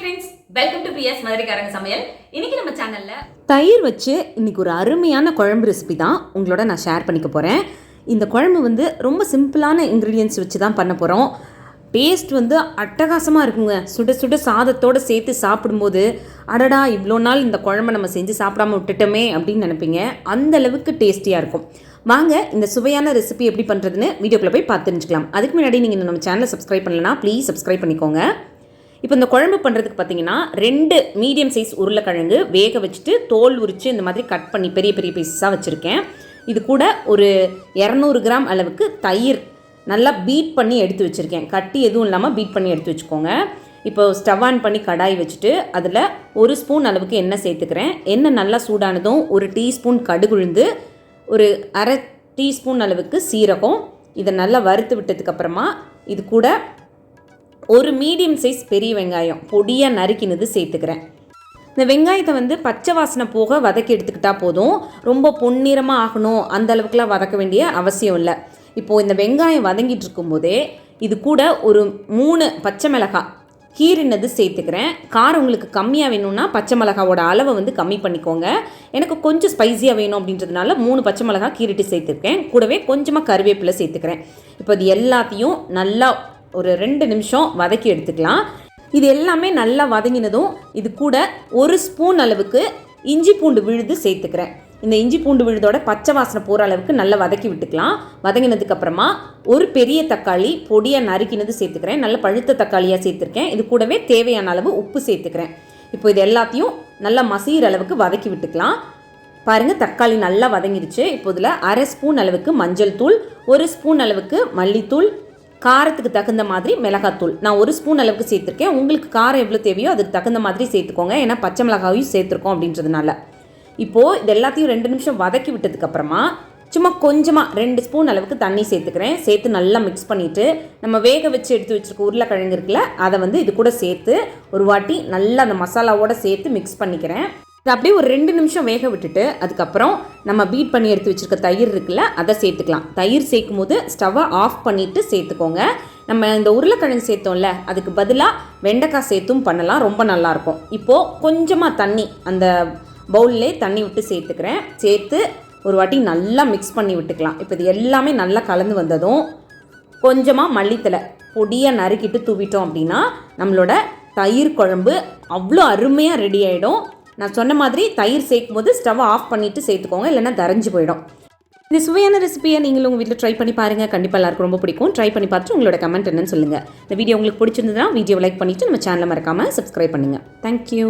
Friends welcome to PS மதுரைக்காரங்க சமையல். இன்னைக்கு நம்ம சேனல்ல தயிர் வச்சு இன்னைக்கு ஒரு அருமையான குழம்பு ரெசிபி தான் உங்களோட நான் ஷேர் பண்ணிக்க போகிறேன் இந்த குழம்பு வந்து ரொம்ப சிம்பிளான இன்க்ரீடியன்ஸ் வச்சு தான் பண்ண போகிறோம் டேஸ்ட் வந்து அட்டகாசமாக இருக்குங்க. சுட சுட சாதத்தோடு சேர்த்து சாப்பிடும்போது அடடா இவ்வளோ நாள் இந்த குழம்பை நம்ம செஞ்சு சாப்பிடாம விட்டுட்டோமே அப்படின்னு நினைப்பீங்க. அந்த அளவுக்கு டேஸ்டியாக இருக்கும். வாங்க இந்த சுவையான ரெசிபி எப்படி பண்ணுறதுன்னு வீடியோக்குள்ளே போய் பார்த்து தெரிஞ்சுக்கலாம். அதுக்கு முன்னாடி நீங்கள் நம்ம சேனலை சப்ஸ்கிரைப் பண்ணலன்னா ப்ளீஸ் சப்ஸ்கிரைப் பண்ணிக்கோங்க. இப்போ இந்த குழம்பு பண்ணுறதுக்கு பார்த்தீங்கன்னா ரெண்டு மீடியம் சைஸ் உருளைக்கிழங்கு வேக வச்சுட்டு தோல் உரித்து இந்த மாதிரி கட் பண்ணி பெரிய பெரிய பீஸஸாக வச்சுருக்கேன். இது கூட ஒரு இரநூறு கிராம் அளவுக்கு தயிர் நல்லா பீட் பண்ணி எடுத்து வச்சுருக்கேன். கட்டி எதுவும் இல்லாமல் பீட் பண்ணி எடுத்து வச்சுக்கோங்க. இப்போ ஸ்டவ் ஆன் பண்ணி கடாய் வச்சுட்டு அதில் ஒரு ஸ்பூன் அளவுக்கு எண்ணெய் சேர்த்துக்கிறேன். எண்ணெய் நல்லா சூடானதும் ஒரு டீஸ்பூன் கடுகுழுந்து ஒரு அரை டீஸ்பூன் அளவுக்கு சீரகம். இதை நல்லா வறுத்து விட்டதுக்கப்புறமா இது கூட ஒரு மீடியம் சைஸ் பெரிய வெங்காயம் பொடியாக நறுக்கினது சேர்த்துக்கிறேன். இந்த வெங்காயத்தை வந்து பச்சை வாசனை போக வதக்கி எடுத்துக்கிட்டால் போதும். ரொம்ப பொன்னிறமாக ஆகணும். அந்த அளவுக்குலாம் வதக்க வேண்டிய அவசியம் இல்லை. இப்போது இந்த வெங்காயம் வதங்கிட்டு இருக்கும்போதே இது கூட ஒரு மூணு பச்சை மிளகாய் கீரினது சேர்த்துக்கிறேன். காரம் உங்களுக்கு கம்மியாக வேணும்னா பச்சை மிளகாவோட அளவை வந்து கம்மி பண்ணிக்கோங்க. எனக்கு கொஞ்சம் ஸ்பைஸியாக வேணும் அப்படின்றதுனால மூணு பச்சை மிளகாய் கீரிட்டு சேர்த்துருக்கேன். கூடவே கொஞ்சமாக கருவேப்பிலை சேர்த்துக்கிறேன். இப்போ இது எல்லாத்தையும் நல்லா ஒரு ரெண்டு நிமிஷம் வதக்கி எடுத்துக்கலாம். இது எல்லாமே நல்லா வதங்கினதும் இது கூட ஒரு ஸ்பூன் அளவுக்கு இஞ்சி பூண்டு விழுது சேர்த்துக்கிறேன். இந்த இஞ்சி பூண்டு விழுதோட பச்சை வாசனை போகிற அளவுக்கு நல்லா வதக்கி விட்டுக்கலாம். வதங்கினதுக்கப்புறமா ஒரு பெரிய தக்காளி பொடியாக நறுக்கினது சேர்த்துக்கிறேன். நல்ல பழுத்த தக்காளியாக சேர்த்துருக்கேன். இது கூடவே தேவையான அளவு உப்பு சேர்த்துக்கிறேன். இப்போ இது எல்லாத்தையும் நல்லா மசிகிற அளவுக்கு வதக்கி விட்டுக்கலாம். பாருங்கள் தக்காளி நல்லா வதங்கிடுச்சு இப்போ இதில் அரை ஸ்பூன் அளவுக்கு மஞ்சள் தூள் ஒரு ஸ்பூன் அளவுக்கு மல்லித்தூள் காரத்துக்கு தகுந்த மாதிரி மிளகாத்தூள். நான் ஒரு ஸ்பூன் அளவுக்கு சேர்த்துருக்கேன். உங்களுக்கு காரம் எவ்வளோ தேவையோ அதுக்கு தகுந்த மாதிரி சேர்த்துக்கோங்க. ஏன்னா பச்சை மிளகாவையும் சேர்த்துருக்கோம் அப்படின்றதுனால. இப்போது இது எல்லாத்தையும் ரெண்டு நிமிஷம் வதக்கி விட்டதுக்கப்புறமா சும்மா கொஞ்சமாக ரெண்டு ஸ்பூன் அளவுக்கு தண்ணி சேர்த்துக்கிறேன். சேர்த்து நல்லா மிக்ஸ் பண்ணிவிட்டு நம்ம வேக வச்சு எடுத்து வச்சுருக்க உருளைக்கிழங்கு இருக்குல்ல அதை வந்து இது கூட சேர்த்து ஒரு வாட்டி நல்லா அந்த மசாலாவோட சேர்த்து மிக்ஸ் பண்ணிக்கிறேன். இது அப்படியே ஒரு ரெண்டு நிமிஷம் வேக விட்டுட்டு அதுக்கப்புறம் நம்ம பீட் பண்ணி எடுத்து வச்சுருக்க தயிர் இருக்குல்ல அதை சேர்த்துக்கலாம். தயிர் சேர்க்கும் போது ஸ்டவ்வை ஆஃப் பண்ணிவிட்டு சேர்த்துக்கோங்க. நம்ம இந்த உருளைக்கிழங்கு சேர்த்தோம்ல அதுக்கு பதிலாக வெண்டைக்காய் சேர்த்தும் பண்ணலாம் ரொம்ப நல்லாயிருக்கும். இப்போது கொஞ்சமாக தண்ணி அந்த பவுல்லே தண்ணி விட்டு சேர்த்துக்கிறேன். சேர்த்து ஒரு வாட்டி நல்லா மிக்ஸ் பண்ணி விட்டுக்கலாம். இப்போ இது எல்லாமே நல்லா கலந்து வந்ததும் கொஞ்சமாக மல்லித்தலை பொடியாக நறுக்கிட்டு தூவிட்டோம் அப்படின்னா நம்மளோட தயிர் குழம்பு அவ்வளோ அருமையாக ரெடி ஆகிடும் நான் சொன்ன மாதிரி தயிர் சேர்க்கும் போது ஸ்டவ் ஆஃப் பண்ணிவிட்டு சேர்த்துக்கோங்க இல்லைன்னா தரைஞ்சு போயிடும். இந்த சுவையான ரெசிபியை நீங்களும் உங்கள் வீட்டில் ட்ரை பண்ணி பாருங்கள் கண்டிப்பாக எல்லாருக்கும் ரொம்ப பிடிக்கும். ட்ரை பண்ணி பார்த்துட்டு உங்களோட கமெண்ட் என்னன்னு சொல்லுங்கள் இந்த வீடியோ உங்களுக்கு பிடிச்சிருந்ததுன்னா வீடியோ லைக் பண்ணிவிட்டு நம்ம சேனலை மறக்காமல் சப்ஸ்கிரைப் பண்ணுங்கள் தேங்க்யூ